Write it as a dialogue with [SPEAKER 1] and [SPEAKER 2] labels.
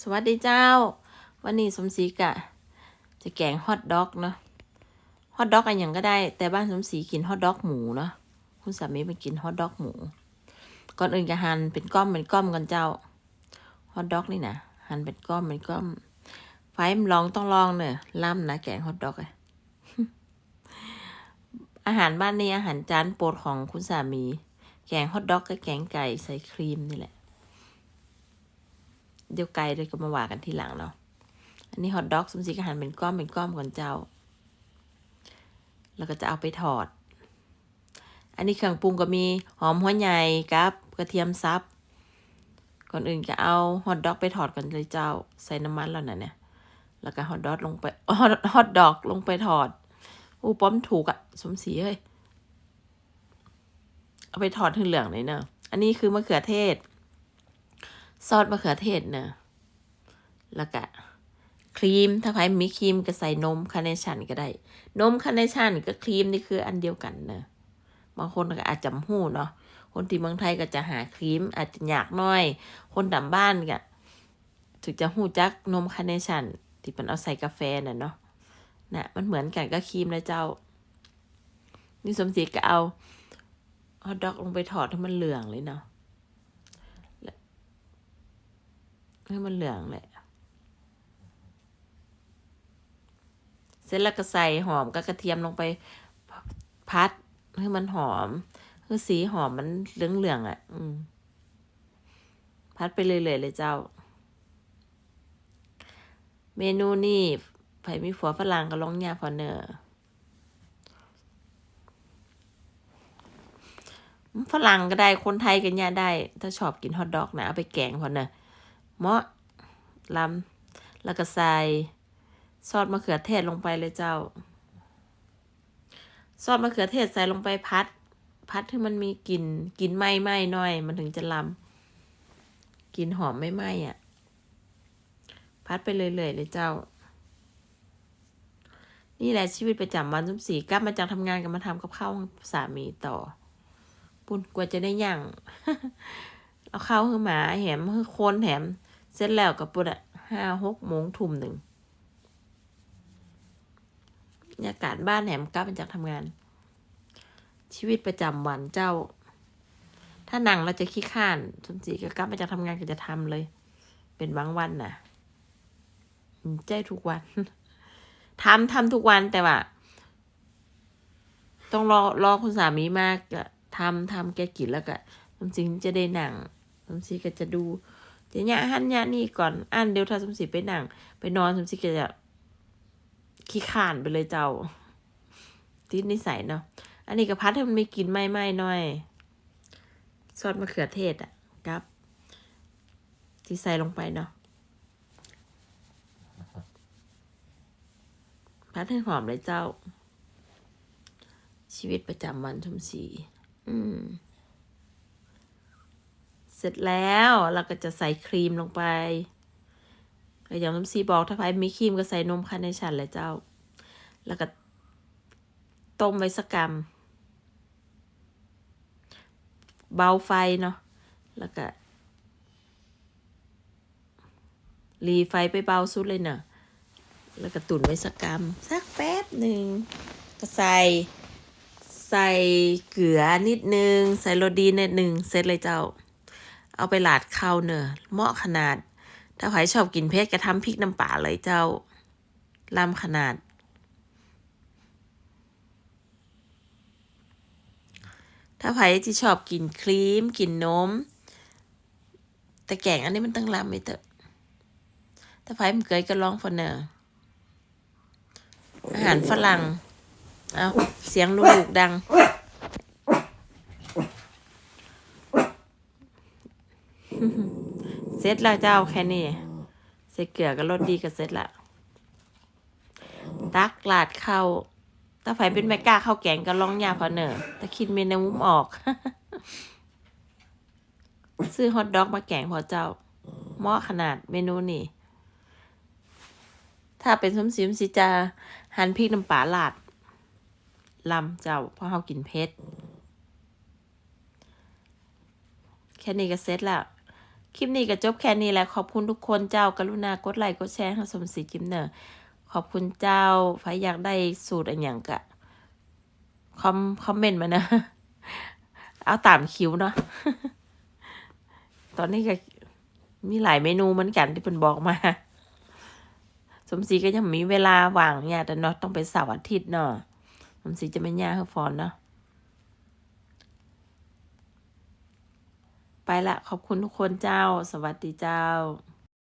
[SPEAKER 1] สวัสดีเจ้า วันนี้สมศรีกะ จะแกงฮอทด็อกเนาะฮอทด็อกอันอย่างก็ได้ แต่บ้านสมศรีกินฮอทด็อกหมูเนาะคุณสามีไปกินฮอทด็อกหมู ก่อนอื่นก็หั่นเป็นก้อมเป็นก้อมกันเจ้าฮอทด็อกนี่นะหั่นเป็นก้อมเป็นก้อมไฟมันลองต้องลองเนอะล่ำนะแกงฮอทด็อกอะอาหารบ้านนี้อาหารจานโปรดของคุณสามี แกงฮอทด็อกกับแกงไก่ใส่ครีมนี่แหละ เดี๋ยวไก่เดี๋ยวก็มาว่ากันทีหลังเนาะ อันนี้ฮอทดอกสมศรีก็หั่นเป็นก้อนเป็นก้อนก่อนเจ้า แล้วก็จะเอาไปทอด อันนี้เครื่องปรุงก็มีหอมหัวใหญ่กับกระเทียมซับ ก่อนอื่นก็เอาฮอทดอกไปทอดกันเลยเจ้า ใส่น้ำมันแล้วนะเนี่ย แล้วก็ฮอทดอกลงไปฮอทฮอทดอกลงไปทอดอู้ป้อมถูกอะสมศรีเฮ้ย เอาไปทอดถึงเหลืองเลยเนอะอันนี้คือมะเขือเทศ ซอสมะเขือเทศเนอะแล้วก็ครีม ถ้าใครมีครีมก็ใส่นมคาเนชั่นก็ได้ นมคาเนชั่นกับครีมนี่คืออันเดียวกันเนอะบางคนก็อาจจำหู้เนาะ คนที่เมืองไทยก็จะหาครีม อาจจะยากหน้อย คนต่างบ้านก็ถึงจะหู้จักนมคาเนชั่นที่มันเอาใส่กาแฟน่ะเนาะน่ะมันเหมือนกันก็ครีมนะเจ้า นี่สมศรีก็เอาฮอทดอกลงไปทอดให้มันเหลืองเลยเนาะ ให้มันเหลืองแหละ เสร็จแล้วก็ใส่หอมกับกระเทียมลงไปพัดให้มันหอมคือสีหอมมันเหลืองๆอะ อืม พัดไปเรื่อยๆเลยเจ้า เมนูนี่ไผ่มีฝัวฝรั่งก็ลองยาพอเนอร์ฝรั่งก็ได้คนไทยกันยาได้ ถ้าชอบกินฮอทดอกนะ เอาไปแกงพอเนอร์ เหมาะลำแล้วก็ใส่ซอสมะเขือเทศลงไปเลยเจ้า ซอสมะเขือเทศใส่ลงไปพัด พัดให้มันมีกลิ่นกลิ่นไหม้ไหม้หน่อย มันถึงจะลำกลิ่นหอมไม่ไหม้อะ พัดไปเรื่อยๆเลยเจ้า นี่แหละชีวิตประจำวันสมศรีกลับมาจากทำงานก็มาทำกับข้าวสามีต่อ ปุ่นกว่าจะได้ย่าง เอาข้าวให้หมาแหมให้คนแถมเสร็จแล้วกับปุ่นอะห้าหกโมงทุ่มหนึ่งบรรยากาศบ้านแหมกลับมาจากทำงาน ชีวิตประจำวันเจ้า ถ้าหนังเราจะขี้ข้านสมศรีก็กลับมาจากทำงานก็จะทำเลย เป็นบางวันน่ะใจทุกวันทำทำทุกวันแต่ว่า ต้องรอรอคุณสามีมากก็ทำทำแกกินแล้วก็สมศรีจะได้หนัง สมศรีก็จะดูจะยะหันยะนี่ก่อนอ่านเดี๋ยวถ้าสมศรีไปหนัง ไปนอนสมศรีก็จะขี้ข่านไปเลยเจ้าติดนิสัยเนาะอันนี้ก็พัดให้มันไม่กินไหม้ไหม้หน่อย ซอสมะเขือเทศอะครับ ที่ใส่ลงไปเนาะพัดให้หอมเลยเจ้า ชีวิตประจำวันสมศรีอืม ร็จแล้วเราก็จะใส่ครีมลงไปอย่างน้ำซีบอกถ้าใครมีครีมก็ใส่นมคาร์เนชั่นเลยเจ้า แล้วก็ต้มไว้สักกรัมเบาไฟเนาะแล้วก็รีไฟไปเบาสุดเลยเนาะแล้วก็ตุ๋นไว้สักกรัมสักแป๊บหนึ่งก็ใส่ใส่เกลือนิดนึง ใส่โรดีนิดนึงเสร็จเลยเจ้า เอาไปหลาดข้าวเนอะเหมาะขนาด ถ้าใครชอบกินเผ็ดก็ทำพริกน้ำปลาเลยเจ้าลำขนาด ถ้าใครที่ชอบกินครีม กินนม แต่แกงอันนี้มันต้องลำไม่เถอะถ้าใครมันเคยก็ลองฟอนเนอร์อาหารฝรั่ง เอาเสียงลูกดัง เสร็จแล้วเจ้าแค่นี้ใส่เกลือกับรสดีก็เสร็จละตักลาดเข้าถ้าไฟเป็นแม่กล้าข้าวแกงก็ลองยาพอเนอร์ถ้าคิดเมนูมออก ซื้อฮอทดอกมาแกงพอเจ้าเหมาะขนาดเมนูนี่ ถ้าเป็นสมซิมสิจะหั่นพริกน้ำปลาลาดลำเจ้าเพราะเรากินเผ็ดแค่นี้ก็เสร็จแล้ว คลิปนี้ก็จบแค่นี้แหละขอบคุณทุกคนเจ้ากรุณากดไลค์กดแชร์ให้สมศรีกิมเนอร์ขอบคุณเจ้าใครอยากได้สูตรอันอย่างกะคอมคอมเมนต์มานะ เอาตามคิวเนาะตอนนี้ก็มีหลายเมนูเหมือนกันที่เพิ่นบอกมา สมศรีก็ยังมีเวลาว่างเนี่ยแต่เนาะต้องไปเสาร์อาทิตย์เนาะสมศรีจะไม่ย่าให้ฟอนเนาะ ไปละขอบคุณทุกคนเจ้า สวัสดีเจ้า